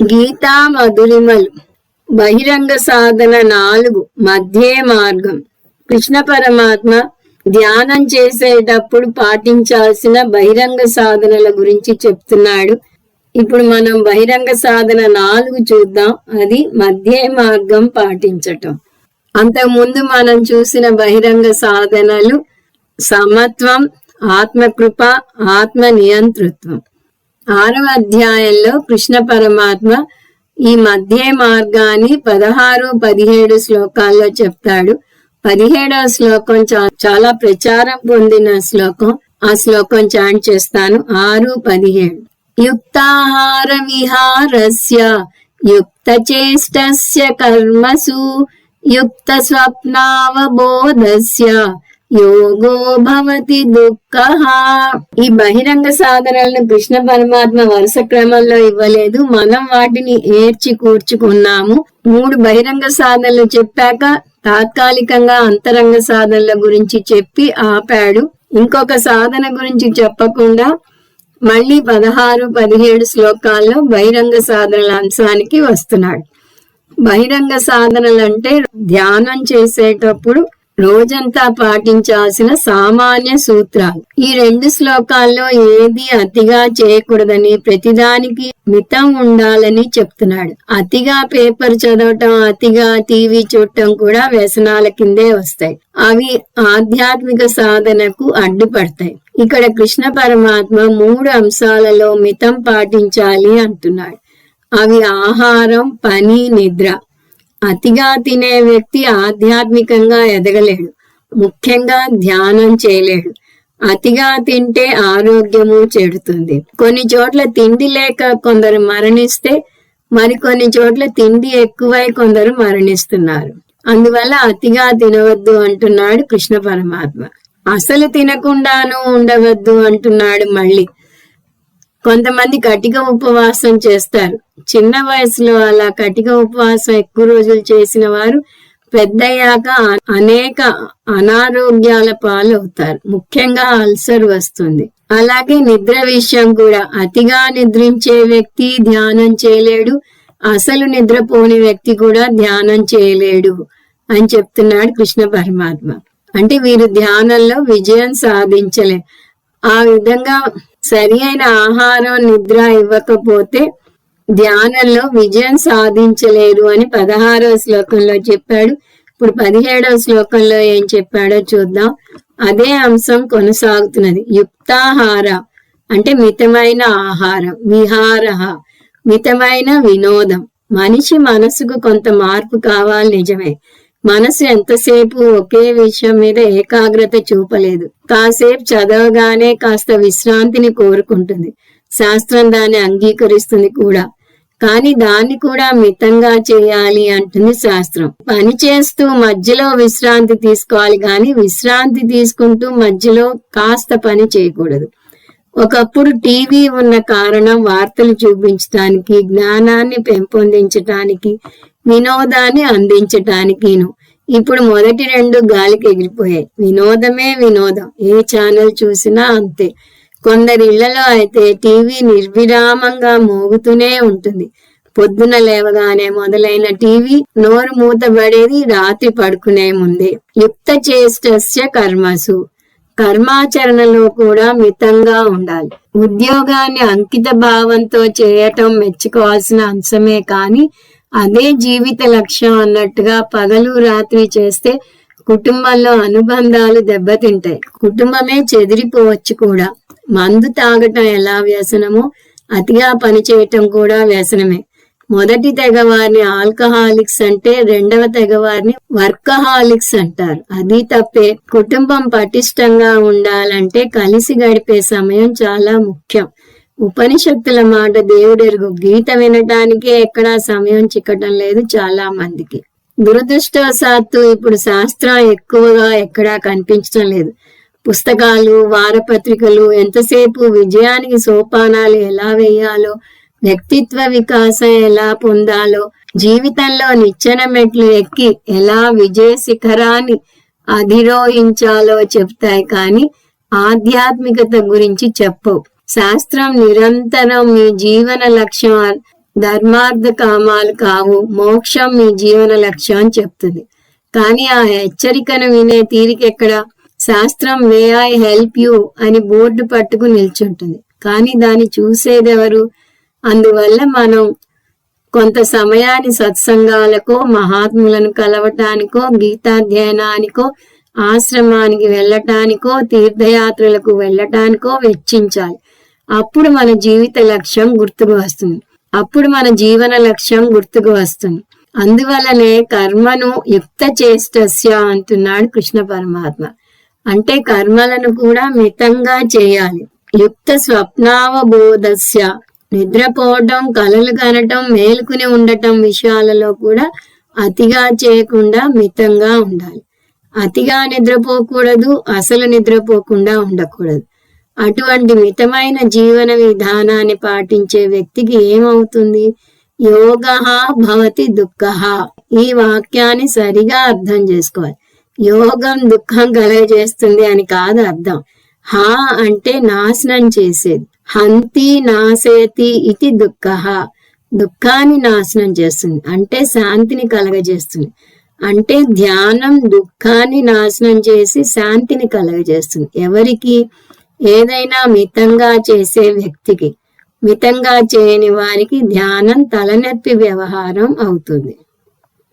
గీతా మధురిమలు బహిరంగ సాధన నాలుగు మధ్యే మార్గం. కృష్ణ పరమాత్మ ధ్యానం చేసేటప్పుడు పాటించాల్సిన బహిరంగ సాధనల గురించి చెప్తున్నాడు. ఇప్పుడు మనం బహిరంగ సాధన నాలుగు చూద్దాం. అది మధ్యే మార్గం పాటించటం. అంతకుముందు మనం చూసిన బహిరంగ సాధనలు సమత్వం ఆత్మకృప ఆత్మ నియంతృత్వం ఆరవ అధ్యాయంలో కృష్ణ పరమాత్మ ఈ మధ్య మార్గాన్ని పదహారు పదిహేడు శ్లోకాల్లో చెప్తాడు. పదిహేడవ శ్లోకం చా- చాలా ప్రచారం పొందిన శ్లోకం. ఆ శ్లోకం చాంట్ చేస్తాను. ఆరు పదిహేడు. యుక్తాహార విహారస్య యుక్త చేష్టస్య కర్మసు యుక్త స్వప్నావబోధస్య యోగో భవతి దుఃఖ. ఈ బహిరంగ సాధనలను కృష్ణ పరమాత్మ వరుస క్రమంలో ఇవ్వలేదు. మనం వాటిని ఏర్చి కూర్చుకున్నాము. మూడు బహిరంగ సాధనలు చెప్పాక తాత్కాలికంగా అంతరంగ సాధనల గురించి చెప్పి ఆపాడు. ఇంకొక సాధన గురించి చెప్పకుండా మళ్ళీ పదహారు పదిహేడు శ్లోకాల్లో బహిరంగ సాధనల అంశానికి వస్తున్నాడు. బహిరంగ సాధనలు అంటే ధ్యానం చేసేటప్పుడు రోజంతా పాటించాల్సిన సామాన్య సూత్రాలు. ఈ రెండు శ్లోకాల్లో ఏది అతిగా చేయకూడదని ప్రతిదానికి మితం ఉండాలని చెప్తున్నాడు. అతిగా పేపర్ చదవటం అతిగా టీవీ చూడటం కూడా వ్యసనాల కిందే వస్తాయి. అవి ఆధ్యాత్మిక సాధనకు అడ్డుపడతాయి. ఇక్కడ కృష్ణ పరమాత్మ మూడు అంశాలలో మితం పాటించాలి అంటున్నాడు. అవి ఆహారం పని నిద్ర. అతిగా తినే వ్యక్తి ఆధ్యాత్మికంగా ఎదగలేడు. ముఖ్యంగా ధ్యానం చేయలేడు. అతిగా తింటే ఆరోగ్యము చెడుతుంది కొన్ని చోట్ల తిండి లేక కొందరు మరణిస్తే మరికొన్ని చోట్ల తిండి ఎక్కువై కొందరు మరణిస్తున్నారు. అందువల్ల అతిగా తినవద్దు అంటున్నాడు కృష్ణ పరమాత్మ. అసలు తినకుండాను ఉండవద్దు అంటున్నాడు మళ్ళీ. కొంతమంది కటిక ఉపవాసం చేస్తారు. చిన్న వయసులో అలా కటిక ఉపవాసం ఎక్కువ రోజులు చేసిన వారు పెద్దయ్యాక అనేక అనారోగ్యాల పాలవుతారు. ముఖ్యంగా అల్సర్ వస్తుంది. అలాగే నిద్ర విషయం కూడా అతిగా నిద్రించే వ్యక్తి ధ్యానం చేయలేడు. అసలు నిద్రపోని వ్యక్తి కూడా ధ్యానం చేయలేడు అని చెప్తున్నాడు కృష్ణ పరమాత్మ. అంటే వీరు ధ్యానంలో విజయం సాధించలే. ఆ విధంగా సరి అయిన ఆహారం నిద్ర ఇవ్వకపోతే ధ్యానంలో విజయం సాధించలేరు అని పదహారవ శ్లోకంలో చెప్పాడు. ఇప్పుడు పదిహేడవ శ్లోకంలో ఏం చెప్పాడో చూద్దాం. అదే అంశం కొనసాగుతున్నది. యుక్తాహార అంటే మితమైన ఆహారం విహార మితమైన వినోదం. మనిషి మనసుకు కొంత మార్పు కావాలి నిజమే. మనసు ఎంతసేపు ఒకే విషయం మీద ఏకాగ్రత చూపలేదు. కాసేపు చదవగానే కాస్త విశ్రాంతిని కోరుకుంటుంది. శాస్త్రం దాన్ని అంగీకరిస్తుంది కూడా. కానీ దాన్ని కూడా మితంగా చేయాలి అంటుంది శాస్త్రం. పని చేస్తూ మధ్యలో విశ్రాంతి తీసుకోవాలి కానీ విశ్రాంతి తీసుకుంటూ మధ్యలో కాస్త పని చేయకూడదు. ఒకప్పుడు టీవీ ఉన్న కారణం వార్తలు చూపించటానికి జ్ఞానాన్ని పెంపొందించటానికి వినోదాన్ని అందించటానికిను. ఇప్పుడు మొదటి రెండు గాలికి ఎగిరిపోయాయి. వినోదమే వినోదం. ఏ ఛానల్ చూసినా అంతే. కొందరి ఇళ్ళలో అయితే టీవీ నిర్విరామంగా మోగుతూనే ఉంటుంది. పొద్దున లేవగానే మొదలైన టీవీ నోరు మూతబడేది రాత్రి పడుకునే ముందే. యుక్త చేష్టస్య కర్మసు. కర్మాచరణలో కూడా మితంగా ఉండాలి. ఉద్యోగాన్ని అంకిత భావంతో చేయటం మెచ్చుకోవాల్సిన అంశమే కాని అదే జీవిత లక్ష్యం అన్నట్టుగా పగలు రాత్రి చేస్తే కుటుంబంలో అనుబంధాలు దెబ్బతింటాయి. కుటుంబమే చెదిరిపోవచ్చు కూడా. మందు తాగటం ఎలా వ్యసనమో అతిగా పని చేయటం కూడా వ్యసనమే. మొదటి తెగవారిని ఆల్కహాలిక్స్ అంటే రెండవ తెగవారిని వర్కహాలిక్స్ అంటారు. అది తప్పే. కుటుంబం పటిష్టంగా ఉండాలంటే కలిసి గడిపే సమయం చాలా ముఖ్యం. ఉపనిషత్తుల మాట దేవుడెరుగు. గీత వినటానికే ఎక్కడా సమయం చిక్కటం లేదు చాలా మందికి. దురదృష్టవశాత్తు ఇప్పుడు శాస్త్రం ఎక్కువగా ఎక్కడా కనిపించడం లేదు. పుస్తకాలు వారపత్రికలు ఎంతసేపు విజయానికి సోపానాలు ఎలా వేయాలో వ్యక్తిత్వ వికాసం ఎలా పొందాలో జీవితంలో నిచ్చెన మెట్లు ఎక్కి ఎలా విజయ శిఖరాన్ని అధిరోహించాలో చెప్తాయి కానీ ఆధ్యాత్మికత గురించి చెప్పవు. శాస్త్రం నిరంతరం మీ జీవన లక్ష్యం ధర్మార్థ కామాలు కావు మోక్షం మీ జీవన లక్ష్యం అని చెప్తుంది. కానీ ఆ హెచ్చరికను వినే తీరికెక్కడ శాస్త్రం మే ఐ హెల్ప్ యూ అని బోర్డు పట్టుకు నిల్చుంటుంది. కానీ దాన్ని చూసేదెవరు? అందువల్ల మనం కొంత సమయాన్ని సత్సంగాలకో మహాత్ములను కలవటానికో గీతాధ్యయనానికో ఆశ్రమానికి వెళ్ళటానికో తీర్థయాత్రలకు వెళ్ళటానికో వెచ్చించాలి. అప్పుడు మన జీవిత లక్ష్యం గుర్తుకు వస్తుంది. అప్పుడు మన జీవన లక్ష్యం గుర్తుకు వస్తుంది. అందువలనే కర్మను యుక్త చేష్టస్య అంటున్నాడు కృష్ణ పరమాత్మ. అంటే కర్మలను కూడా మితంగా చేయాలి. యుక్త స్వప్నావబోధస్య నిద్రపోవటం కలలు కనటం మేలుకుని ఉండటం విషయాలలో కూడా అతిగా చేయకుండా మితంగా ఉండాలి. అతిగా నిద్రపోకూడదు అసలు నిద్రపోకుండా ఉండకూడదు. అటువంటి మితమైన జీవన విధానాన్ని పాటించే వ్యక్తికి ఏమవుతుంది? యోగ భవతి దుఃఖ. ఈ వాక్యాన్ని సరిగా అర్థం చేసుకోవాలి. యోగం దుఃఖం కలగజేస్తుంది అని కాదు అర్థం. హా అంటే నాశనం చేసేది. హంతి నాశయతి ఇది దుఃఖ. దుఃఖాన్ని నాశనం చేస్తుంది. అంటే శాంతిని కలగజేస్తుంది. అంటే ధ్యానం దుఃఖాన్ని నాశనం చేసి శాంతిని కలగజేస్తుంది. ఎవరికి? ఏదైనా మితంగా చేసే వ్యక్తికి. మితంగా చేయని వారికి ధ్యానం తలనొప్పి వ్యవహారం అవుతుంది.